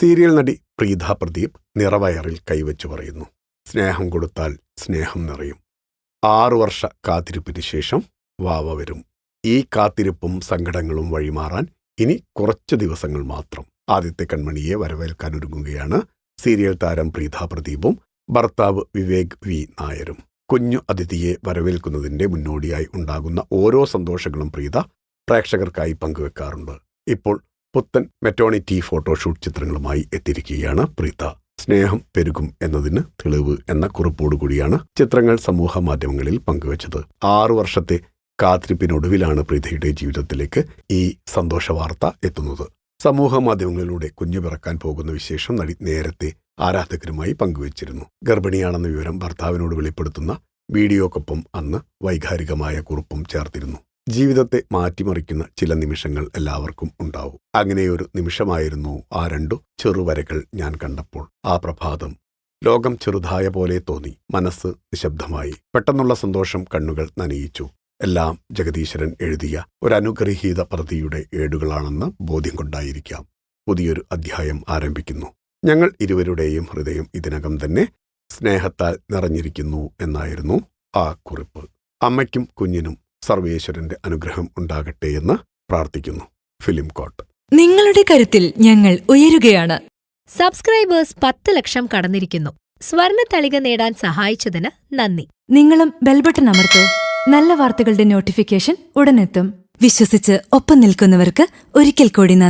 Serial നടി പ്രീത പ്രദീപ് നിറവയറിൽ കൈവച്ചു പറയുന്നു. സ്നേഹം കൊടുത്താൽ സ്നേഹം നിറയും. ആറു വർഷ കാത്തിരിപ്പിന് ശേഷം വാവ വരും. ഈ കാത്തിരിപ്പും സങ്കടങ്ങളും വഴിമാറാൻ ഇനി കുറച്ച് ദിവസങ്ങൾ മാത്രം ആദിത്യ കൺമണിയെ വരവേൽക്കാൻ ഒരുങ്ങുകയാണ് സീരിയൽ താരം പ്രീത പ്രദീപും ഭർത്താവ് വിവേക് വി നായരും. കുഞ്ഞു അതിഥിയെ വരവേൽക്കുന്നതിന്റെ മുന്നോടിയായി ഉണ്ടാകുന്ന ഓരോ സന്തോഷങ്ങളും പ്രീത പ്രേക്ഷകർക്കായി പങ്കുവെക്കാറുണ്ട്. ഇപ്പോൾ പുത്തൻ മെറ്റോണിറ്റി ഫോട്ടോഷൂട്ട് ചിത്രങ്ങളുമായി എത്തിയിരിക്കുകയാണ് പ്രീത. സ്നേഹം പെരുകും എന്നതിന് തെളിവ് എന്ന കുറിപ്പോടുകൂടിയാണ് ചിത്രങ്ങൾ സമൂഹ മാധ്യമങ്ങളിൽ പങ്കുവച്ചത്. ആറു വർഷത്തെ കാത്തിരിപ്പിനൊടുവിലാണ് പ്രീതയുടെ ജീവിതത്തിലേക്ക് ഈ സന്തോഷ വാർത്ത എത്തുന്നത്. സമൂഹ മാധ്യമങ്ങളിലൂടെ കുഞ്ഞു പിറക്കാൻ പോകുന്ന വിശേഷം നടി നേരത്തെ ആരാധകരുമായി പങ്കുവച്ചിരുന്നു. ഗർഭിണിയാണെന്ന വിവരം ഭർത്താവിനോട് വെളിപ്പെടുത്തുന്ന വീഡിയോക്കൊപ്പം അന്ന് വൈകാരികമായ കുറിപ്പും ചേർത്തിരുന്നു. ജീവിതത്തെ മാറ്റിമറിക്കുന്ന ചില നിമിഷങ്ങൾ എല്ലാവർക്കും ഉണ്ടാവും. അങ്ങനെയൊരു നിമിഷമായിരുന്നു ആ രണ്ടു ചെറുവരകൾ ഞാൻ കണ്ടപ്പോൾ. ആ പ്രഭാതം ലോകം ചെറുതായ പോലെ തോന്നി. മനസ്സ് നിശബ്ദമായി. പെട്ടെന്നുള്ള സന്തോഷം കണ്ണുകൾ നനയിച്ചു. എല്ലാം ജഗദീശ്വരൻ എഴുതിയ ഒരനുഗ്രഹീത പ്രതിയുടെ ഏടുകളാണെന്ന് ബോധ്യം കൊണ്ടായിരിക്കാം. പുതിയൊരു അധ്യായം ആരംഭിക്കുന്നു. ഞങ്ങൾ ഇരുവരുടെയും ഹൃദയം ഇതിനകം തന്നെ സ്നേഹത്താൽ നിറഞ്ഞിരിക്കുന്നു എന്നായിരുന്നു ആ കുറിപ്പ്. അമ്മയ്ക്കും കുഞ്ഞിനും സർവേശ്വരന്റെ അനുഗ്രഹം ഉണ്ടാകട്ടെ എന്ന് പ്രാർത്ഥിക്കുന്നു. ഫിലിം കോട്ട്. നിങ്ങളുടെ കരുത്തിൽ ഞങ്ങൾ ഉയരുകയാണ്. സബ്സ്ക്രൈബേഴ്സ് പത്ത് ലക്ഷം കടന്നിരിക്കുന്നു. സ്വർണ തളിക നേടാൻ സഹായിച്ചതിന് നന്ദി. നിങ്ങളും ബെൽബട്ടൺ അമർത്തോ. നല്ല വാർത്തകളുടെ നോട്ടിഫിക്കേഷൻ ഉടനെത്തും. വിശ്വസിച്ച് ഒപ്പം നിൽക്കുന്നവർക്ക് ഒരിക്കൽ കൂടി നന്ദി.